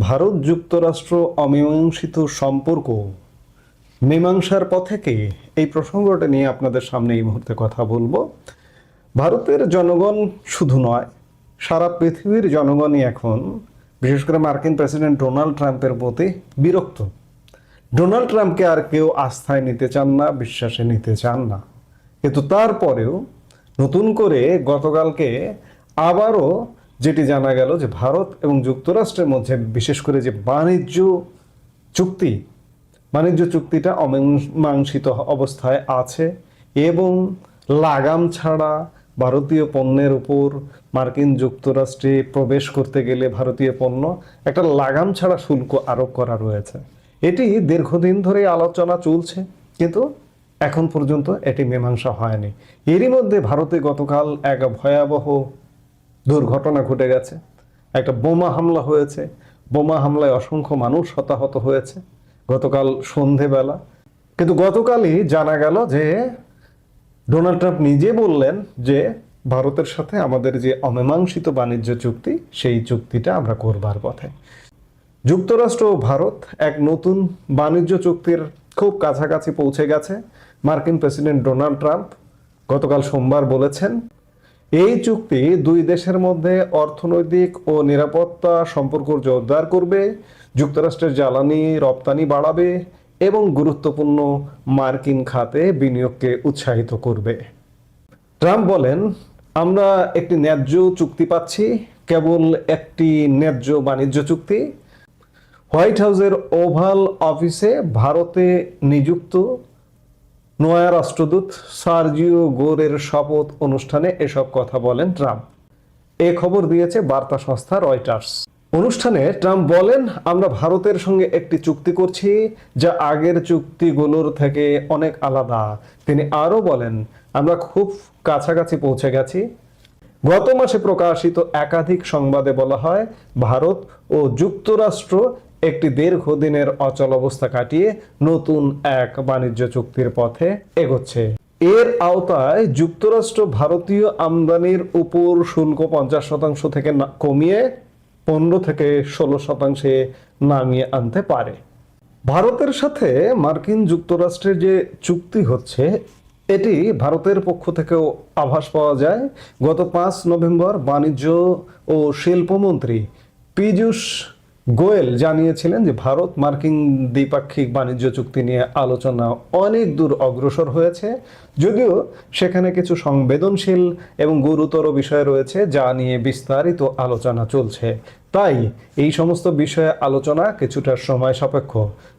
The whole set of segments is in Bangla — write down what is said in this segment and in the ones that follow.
ভারত যুক্তরাষ্ট্র অমীমাংসিত সম্পর্ক। মীমাংসার পথে কি? এই প্রসঙ্গটা নিয়ে আপনাদের সামনে এই মুহূর্তে কথা বলব। ভারতের জনগণ শুধু নয়, সারা পৃথিবীর জনগণই এখন, বিশেষ করে মার্কিন প্রেসিডেন্ট ডোনাল্ড ট্রাম্পের প্রতি বিরক্ত। ডোনাল্ড ট্রাম্পকে আর কেউ আস্থায় নিতে চান না, বিশ্বাসে নিতে চান না। কিন্তু তারপরেও নতুন করে গতকালকে আবারও যেটি জানা গেল যে ভারত এবং যুক্তরাষ্ট্রের মধ্যে বিশেষ করে যে বাণিজ্য চুক্তি, বাণিজ্য চুক্তিটা অমীমাংসিত অবস্থায় আছে এবং লাগাম ছাড়া ভারতীয় পণ্যের উপর মার্কিন যুক্তরাষ্ট্রে প্রবেশ করতে গেলে ভারতীয় পণ্য একটা লাগাম ছাড়া শুল্ক আরোপ করা রয়েছে। এটি দীর্ঘদিন ধরে আলোচনা চলছে, কিন্তু এখন পর্যন্ত এটি মীমাংসা হয়নি। এরই মধ্যে ভারতে গতকাল এক ভয়াবহ দুর্ঘটনা ঘটে গেছে। একটা বোমা হামলা হয়েছে। বোমা হামলায় অসংখ্য মানুষ হতাহত হয়েছে গতকাল সন্ধেবেলা। কিন্তু গতকালই জানা গেল যে ডোনাল্ড ট্রাম্প নিজে বললেন যে ভারতের সাথে আমাদের যে অমীমাংসিত বাণিজ্য চুক্তি, সেই চুক্তিটা আমরা করবার পথে। যুক্তরাষ্ট্র ও ভারত এক নতুন বাণিজ্য চুক্তির খুব কাছাকাছি পৌঁছে গেছে। মার্কিন প্রেসিডেন্ট ডোনাল্ড ট্রাম্প গতকাল সোমবার বলেছেন এই চুক্তি দুই দেশের মধ্যে অর্থনৈতিক ও নিরাপত্তা সম্পর্ক জোরদার করবে, যুক্তরাষ্ট্রের জ্বালানি রপ্তানি বাড়াবে এবং গুরুত্বপূর্ণ মার্কিন খাতে বিনিয়োগকে উৎসাহিত করবে। ট্রাম্প বলেন, আমরা একটি ন্যায্য চুক্তি পাচ্ছি, কেবল একটি ন্যায্য বাণিজ্য চুক্তি। হোয়াইট হাউসের ওভাল অফিসে ভারতে নিযুক্ত নয়া রাষ্ট্রদূত সার্জিও গোরের শপথ অনুষ্ঠানে এসব কথা বলেন ট্রাম্প। এ খবর দিয়েছে বার্তা সংস্থা রয়টার্স। অনুষ্ঠানে ট্রাম্প বলেন, আমরা ভারতের সঙ্গে একটি চুক্তি করছি, যা আগের চুক্তিগুলোর থেকে অনেক আলাদা। তিনি আরও বলেন, আমরা খুব কাছাকাছি পৌঁছে গেছি। গত মাসে প্রকাশিত একাধিক সংবাদে বলা হয়, ভারত ও যুক্তরাষ্ট্র একটি দীর্ঘদিনের অচল অবস্থা কাটিয়ে নতুন এক বাণিজ্য চুক্তির পথে এগোচ্ছে। এর আওতায় যুক্তরাষ্ট্র ভারতীয় আমদানির উপর শুল্ক পঞ্চাশ শতাংশ থেকে কমিয়ে পনেরো থেকে ষোলো শতাংশে নামিয়ে আনতে পারে। ভারতের সাথে মার্কিন যুক্তরাষ্ট্রের যে চুক্তি হচ্ছে, এটি ভারতের পক্ষ থেকেও আভাস পাওয়া যায়। গত পাঁচ নভেম্বর বাণিজ্য ও শিল্পমন্ত্রী পীযূষ গোয়েল জানিয়েছিলেন যে ভারত মার্কিন দ্বিপাক্ষিক বাণিজ্য চুক্তি নিয়ে আলোচনা অনেক দূর অগ্রসর হয়েছে, যদিও সেখানে কিছু সংবেদনশীল এবং গুরুতর বিষয় রয়েছে যা নিয়ে বিস্তারিত আলোচনা চলছে। তাই এই সমস্ত বিষয়ে আলোচনা কিছুটা সময় সাপেক্ষ।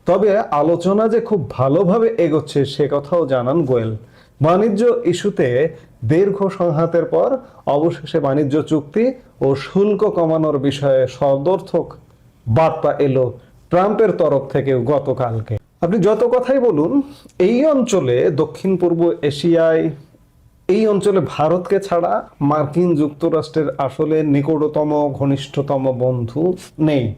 তবে আলোচনা যে খুব ভালোভাবে এগোচ্ছে সে কথাও জানান গোয়েল। বাণিজ্য ইস্যুতে দীর্ঘ সংঘাতের পর অবশেষে বাণিজ্য চুক্তি ও শুল্ক কমানোর বিষয়ে সদর্থক বার্তা এলো ট্রাম্পের তরফ থেকে গতকালকে। আপনি যত কথাই বলুন, এই অঞ্চলে, দক্ষিণ পূর্ব এশিয়ায়, এই অঞ্চলে ভারতকে ছাড়া মার্কিন যুক্তরাষ্ট্রের আসলে নিকটতম, ঘনিষ্ঠতম বন্ধু নেই।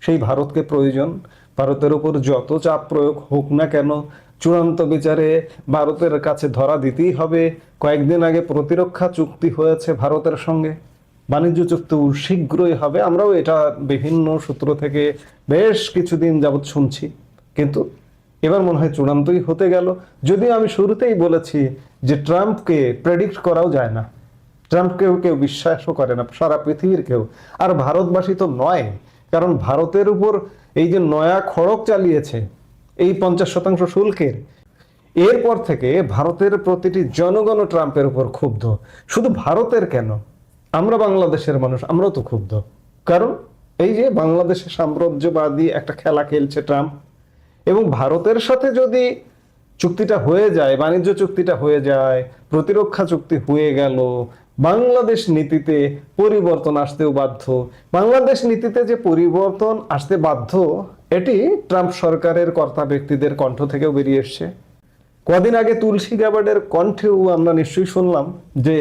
সেই ভারতকে প্রয়োজন। ভারতের উপর যত চাপ প্রয়োগ হোক না কেন, চূড়ান্ত বিচারে ভারতের কাছে ধরা দিতেই হবে। কয়েকদিন আগে প্রতিরক্ষা চুক্তি হয়েছে ভারতের সঙ্গে। বাণিজ্য চুক্তি শীঘ্রই হবে। আমরাও এটা বিভিন্ন সূত্র থেকে বেশ কিছুদিন যাবৎ শুনছি। কিন্তু এবার মনে হয় চূড়ান্তই হতে গেল। যদিও আমি শুরুতেই বলেছি যে ট্রাম্পকে প্রেডিক্ট করাও যায় না। ট্রাম্পকেও কেউ বিশ্বাসও করে না, সারা পৃথিবীর কেউ। আর ভারতবাসী তো নয়, কারণ ভারতের উপর এই যে নয়া খড়ক চালিয়েছে, এই পঞ্চাশ শতাংশ শুল্কের, এরপর থেকে ভারতের প্রতিটি জনগণ ট্রাম্পের উপর ক্ষুব্ধ। শুধু ভারতের কেন? আমরা বাংলাদেশের মানুষ, আমরাও তো ক্ষুব্ধ। কারণ এই যে বাংলাদেশে সাম্রাজ্যবাদী একটা খেলা খেলছে ট্রাম্প, এবং ভারতের সাথে যদি চুক্তিটা হয়ে যায়, বাণিজ্য চুক্তিটা হয়ে যায়, প্রতিরক্ষা চুক্তি হয়ে গেল, বাংলাদেশ নীতিতে পরিবর্তন আসতেও বাধ্য, বাংলাদেশ নীতিতে যে পরিবর্তন আসতে বাধ্য, এটি ট্রাম্প সরকারের কর্তা ব্যক্তিদের কণ্ঠ থেকেও বেরিয়ে এসছে। কদিন আগে তুলসী গ্যাবার্ডের কণ্ঠেও আমরা নিশ্চয়ই শুনলাম যে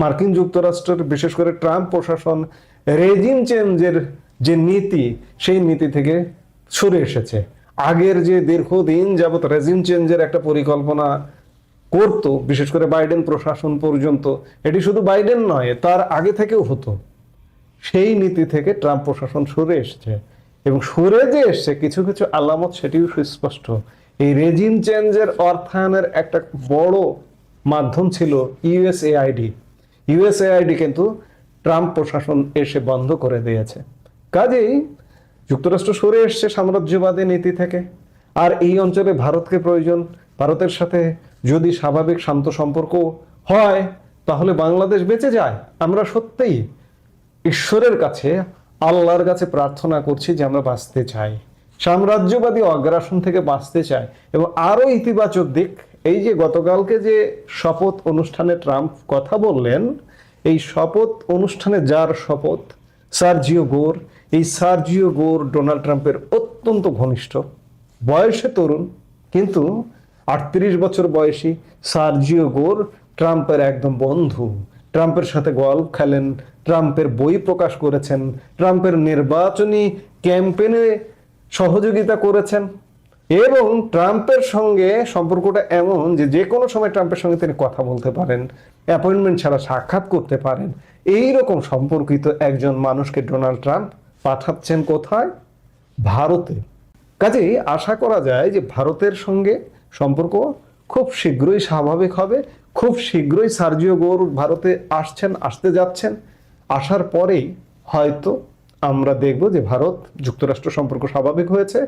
মার্কিন যুক্তরাষ্ট্রের, বিশেষ করে ট্রাম্প প্রশাসন, রেজিম চেঞ্জের যে নীতি, সেই নীতি থেকে সরে এসেছে। আগের যে দীর্ঘদিন যাবত রেজিম চেঞ্জের একটা পরিকল্পনা করত, বিশেষ করে বাইডেন প্রশাসন পর্যন্ত, এটি শুধু বাইডেন নয়, তার আগে থেকেও হতো। সেই নীতি থেকে ট্রাম্প প্রশাসন সরে এসছে। এবং সরে যে এসছে, কিছু কিছু আলামত সেটিও সুস্পষ্ট। এই রেজিম চেঞ্জের অর্থায়নের একটা বড় মাধ্যম ছিল ইউএসএআইডি। ইউএসএআইডি কিন্তু ট্রাম্প প্রশাসন এসে বন্ধ করে দিয়েছে। কাজেই যুক্তরাষ্ট্র সরে এসছে সাম্রাজ্যবাদী নীতি থেকে। আর এই অঞ্চলে ভারতকে প্রয়োজন, ভারতের সাথে যদি স্বাভাবিক শান্ত সম্পর্ক হয়, তাহলে বাংলাদেশ বেঁচে যায়। আমরা সত্যিই ঈশ্বরের কাছে, আল্লাহর কাছে প্রার্থনা করছি যে আমরা বাঁচতে চাই। সাম্রাজ্যবাদী অগ্রাসন থেকে বাঁচতে চাই এবং আরও ইতিবাচক দিক এই যে গতকালকে যে শপথ অনুষ্ঠানে ট্রাম্প কথা বললেন, এই শপথ অনুষ্ঠানে যার শপথ? সার্জিও গোর। এই সার্জিও গোর ডোনাল্ড ট্রাম্পের অত্যন্ত ঘনিষ্ঠ। বয়সে তরুণ, কিন্তু আটত্রিশ বছর বয়সী সার্জিও গোর ট্রাম্পের একদম বন্ধু। ট্রাম্পের সাথে গল্প খেলেন, ট্রাম্পের বই প্রকাশ করেছেন, ট্রাম্পের নির্বাচনী ক্যাম্পেনে সহযোগিতা করেছেন। এবং ট্রাম্পের সঙ্গে সম্পর্কটা এমন যে যে কোনো সময় ট্রাম্পের সঙ্গে তিনি কথা বলতে পারেন, অ্যাপয়েন্টমেন্ট ছাড়া সাক্ষাৎ করতে পারেন, এই রকম সম্পর্কিত একজন মানুষকে ডোনাল্ড ট্রাম্প পাঠাচ্ছেন কোথায়? ভারতে। কাজেই আশা করা যায় যে ভারতের সঙ্গে সম্পর্ক খুব শীঘ্রই স্বাভাবিক হবে, খুব শীঘ্রই সার্জিও গৌর ভারতে আসছেন, আসতে যাচ্ছেন। আসার পরেই হয়তো আমরা দেখব যে ভারত যুক্তরাষ্ট্র সম্পর্ক স্বাভাবিক হয়েছে।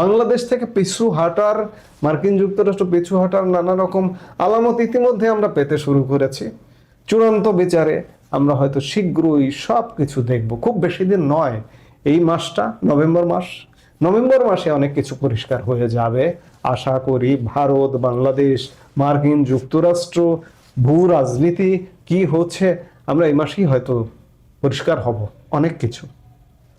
বাংলাদেশ থেকে পিছু হাঁটার, মার্কিন যুক্তরাষ্ট্র পিছু হাঁটার নানা রকম আলামত ইতিমধ্যে আমরা পেতে শুরু করেছি। চূড়ান্ত বিচারে আমরা হয়তো শীঘ্রই সব কিছু দেখব। খুব বেশি দিন নয়, এই মাসটা, নভেম্বর মাস। নভেম্বর মাসে অনেক কিছু পরিষ্কার হয়ে যাবে। আশা করি ভারত, বাংলাদেশ, মার্কিন যুক্তরাষ্ট্র, ভূ রাজনীতি, কি হচ্ছে, আমরা এই মাসেই হয়তো পরিষ্কার হব অনেক কিছু।